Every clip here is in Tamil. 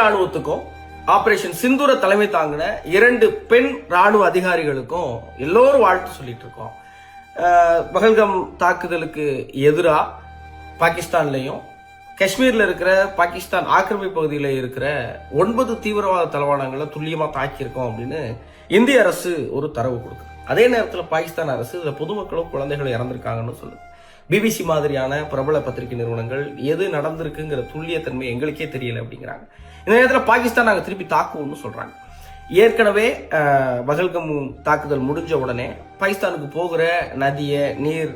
ராணுவத்துக்கும் ஆபரேஷன் சிந்தூர தலைமை தாங்கின இரண்டு பெண் ராணுவ அதிகாரிகளுக்கும் எல்லோரும் வாழ்த்து சொல்லிட்டு இருக்கோம். பகல்கம் தாக்குதலுக்கு எதிரா பாகிஸ்தான்லயும் காஷ்மீர்ல இருக்கிற பாகிஸ்தான் ஆக்கிரமிப்பு பகுதியில் இருக்கிற ஒன்பது தீவிரவாத தளவாடங்களை துல்லியமா தாக்கியிருக்கோம் அப்படின்னு இந்திய அரசு ஒரு தரவு கொடுக்குது. அதே நேரத்தில் பாகிஸ்தான் அரசு இதில் பொதுமக்களும் குழந்தைகளும் இறந்திருக்காங்கன்னு சொல்லுது. பிபிசி மாதிரியான பிரபல பத்திரிகை நிறுவனங்கள் எது நடந்திருக்குங்கிற துல்லியத்தன்மை எங்களுக்கே தெரியல அப்படிங்கிறாங்க. இந்த நேரத்தில் பாகிஸ்தான் நாங்கள் திருப்பி தாக்குவோம்னு சொல்கிறாங்க ஏற்கனவே பகல்கம் தாக்குதல் முடிஞ்ச உடனே பாகிஸ்தானுக்கு போகிற நதியை நீர்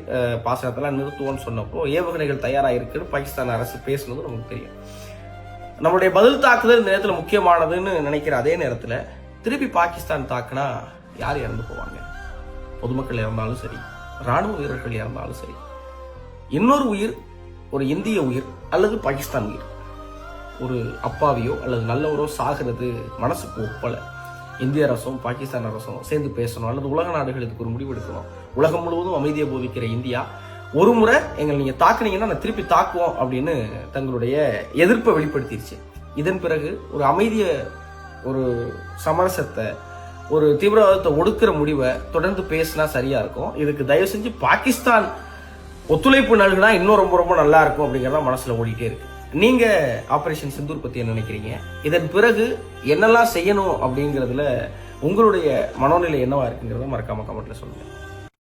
பாசனத்தெல்லாம் நிறுத்துவோம்னு சொன்னப்போ ஏவுகணைகள் தயாராக இருக்குன்னு பாகிஸ்தான் அரசு பேசுனது நமக்கு தெரியும். நம்மளுடைய பதில் தாக்குதல் இந்த நேரத்தில் முக்கியமானதுன்னு நினைக்கிற அதே நேரத்தில் திருப்பி பாகிஸ்தான் தாக்குனா யார் இறந்து போவாங்க? பொதுமக்கள் இறந்தாலும் சரி ராணுவ வீரர்கள் இறந்தாலும் சரி இன்னொரு உயிர் ஒரு இந்திய உயிர் அல்லது பாகிஸ்தான் உயிர். ஒரு அப்பாவியோ அல்லது நல்லவரோ சாகிறது மனசுக்கு ஒப்பல. இந்திய அரசும் பாகிஸ்தான் அரசும் சேர்ந்து பேசணும் அல்லது உலக நாடுகள் இதுக்கு ஒரு முடிவு எடுக்கணும். உலகம் முழுவதும் அமைதியை போதிக்கிற இந்தியா. ஒரு முறை எங்களை நீங்கள் தாக்குனீங்கன்னா நான் திருப்பி தாக்குவோம் அப்படின்னு தங்களுடைய எதிர்ப்பை வெளிப்படுத்திடுச்சு இதன் பிறகு ஒரு அமைதியை ஒரு சமரசத்தை ஒரு தீவிரவாதத்தை ஒடுக்கிற முடிவை தொடர்ந்து பேசினா சரியா இருக்கும். இதுக்கு தயவு செஞ்சு பாகிஸ்தான் ஒத்துழைப்பு நல்குனா இன்னும் ரொம்ப ரொம்ப நல்லா இருக்கும் அப்படிங்கிறத மனசுல ஓடிட்டே இருக்கு. நீங்க ஆபரேஷன் சிந்தூர் பத்தி என்ன நினைக்கிறீங்க? இதன் பிறகு என்னெல்லாம் செய்யணும் அப்படிங்கறதுல உங்களுடைய மனோநிலை என்னவா இருக்குங்கிறத மறக்காம கமெண்ட்ல சொல்லுங்க.